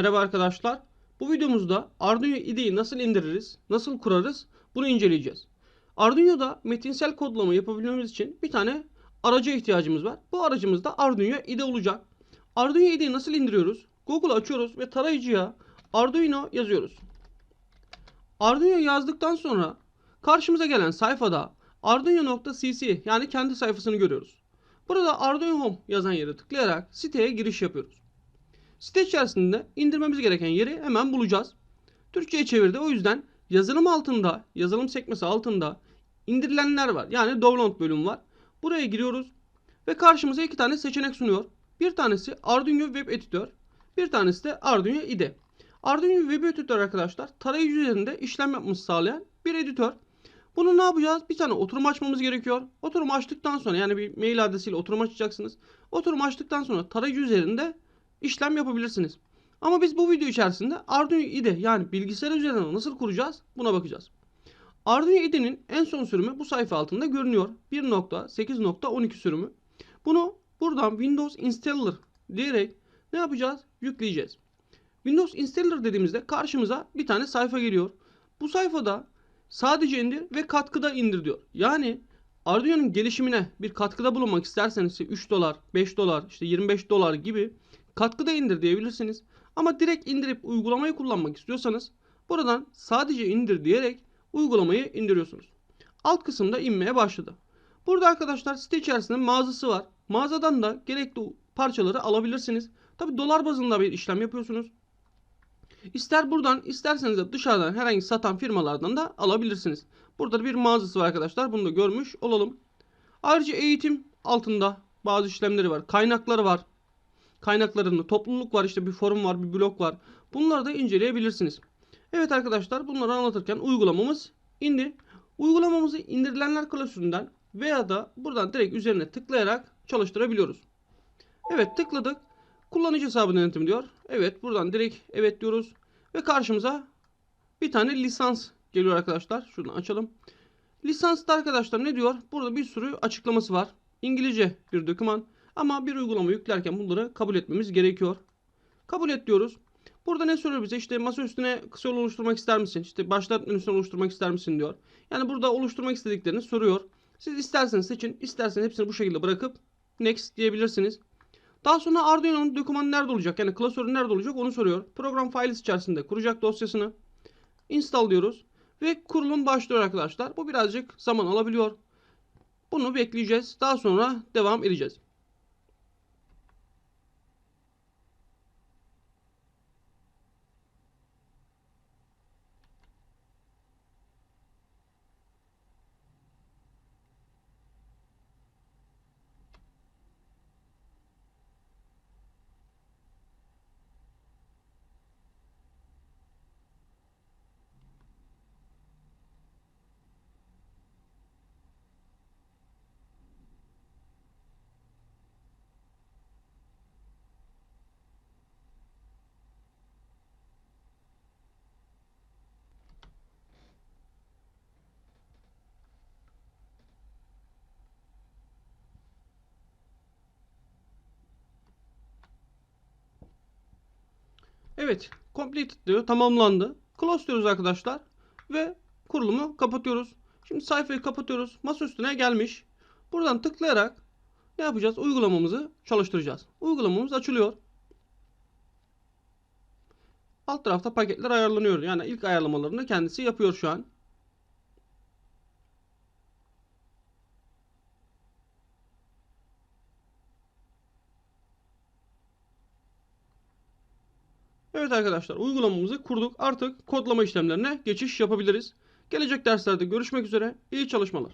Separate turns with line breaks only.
Merhaba arkadaşlar. Bu videomuzda Arduino IDE'yi nasıl indiririz, nasıl kurarız bunu inceleyeceğiz. Arduino'da metinsel kodlama yapabilmemiz için bir tane araca ihtiyacımız var. Bu aracımız da Arduino IDE olacak. Arduino IDE'yi nasıl indiriyoruz? Google açıyoruz ve tarayıcıya Arduino yazıyoruz. Arduino yazdıktan sonra karşımıza gelen sayfada arduino.cc yani kendi sayfasını görüyoruz. Burada Arduino Home yazan yere tıklayarak siteye giriş yapıyoruz. Site içerisinde indirmemiz gereken yeri hemen bulacağız. Türkçe'ye çevirdi. O yüzden yazılım altında, yazılım sekmesi altında indirilenler var. Yani download bölümü var. Buraya giriyoruz ve karşımıza iki tane seçenek sunuyor. Bir tanesi Arduino Web Editör, bir tanesi de Arduino IDE. Arduino Web Editör arkadaşlar tarayıcı üzerinde işlem yapmamızı sağlayan bir editör. Bunu ne yapacağız? Bir tane oturum açmamız gerekiyor. Oturum açtıktan sonra yani bir mail adresiyle oturum açacaksınız. Oturum açtıktan sonra tarayıcı üzerinde işlem yapabilirsiniz. Ama biz bu video içerisinde Arduino IDE yani bilgisayar üzerinden nasıl kuracağız buna bakacağız. Arduino IDE'nin en son sürümü bu sayfa altında görünüyor. 1.8.12 sürümü. Bunu buradan Windows Installer diyerek ne yapacağız? Yükleyeceğiz. Windows Installer dediğimizde karşımıza bir tane sayfa geliyor. Bu sayfada sadece indir ve katkıda indir diyor. Yani Arduino'nun gelişimine bir katkıda bulunmak isterseniz işte 3 dolar, 5 dolar, işte 25 dolar gibi katkıda indir diyebilirsiniz. Ama direkt indirip uygulamayı kullanmak istiyorsanız buradan sadece indir diyerek uygulamayı indiriyorsunuz. Alt kısımda inmeye başladı. Burada arkadaşlar site içerisinde mağazası var. Mağazadan da gerekli parçaları alabilirsiniz. Tabi dolar bazında bir işlem yapıyorsunuz. İster buradan isterseniz de dışarıdan herhangi satan firmalardan da alabilirsiniz. Burada bir mağazası var arkadaşlar. Bunu da görmüş olalım. Ayrıca eğitim altında bazı işlemleri var. Kaynakları var. Kaynaklarında topluluk var. işte bir forum var. Bir blog var. Bunları da inceleyebilirsiniz. Evet arkadaşlar bunları anlatırken uygulamamız indi. Uygulamamızı indirilenler klasöründen veya da buradan direkt üzerine tıklayarak çalıştırabiliyoruz. Evet tıkladık. Kullanıcı hesabı denetim diyor. Evet buradan direkt evet diyoruz. Ve karşımıza bir tane lisans geliyor arkadaşlar. Şuradan açalım. Lisansta arkadaşlar ne diyor? Burada bir sürü açıklaması var. İngilizce bir doküman. Ama bir uygulama yüklerken bunları kabul etmemiz gerekiyor. Kabul et diyoruz. Burada ne soruyor bize? İşte masa üstüne kısa yol oluşturmak ister misin? İşte başlat menüsünü oluşturmak ister misin diyor. Yani burada oluşturmak istediklerini soruyor. Siz isterseniz seçin, isterseniz hepsini bu şekilde bırakıp next diyebilirsiniz. Daha sonra Arduino'nun dokümanı nerede olacak? Yani klasörü nerede olacak onu soruyor. Program files içerisinde kuracak dosyasını. Install diyoruz. Ve kurulum başlıyor arkadaşlar. Bu birazcık zaman alabiliyor. Bunu bekleyeceğiz. Daha sonra devam edeceğiz. Evet. Complete diyor. Tamamlandı. Close diyoruz arkadaşlar. Ve kurulumu kapatıyoruz. Şimdi sayfayı kapatıyoruz. Masa üstüne gelmiş. Buradan tıklayarak ne yapacağız? Uygulamamızı çalıştıracağız. Uygulamamız açılıyor. Alt tarafta paketler ayarlanıyor. Yani ilk ayarlamalarını kendisi yapıyor şu an. Evet arkadaşlar uygulamamızı kurduk. Artık kodlama işlemlerine geçiş yapabiliriz. Gelecek derslerde görüşmek üzere. İyi çalışmalar.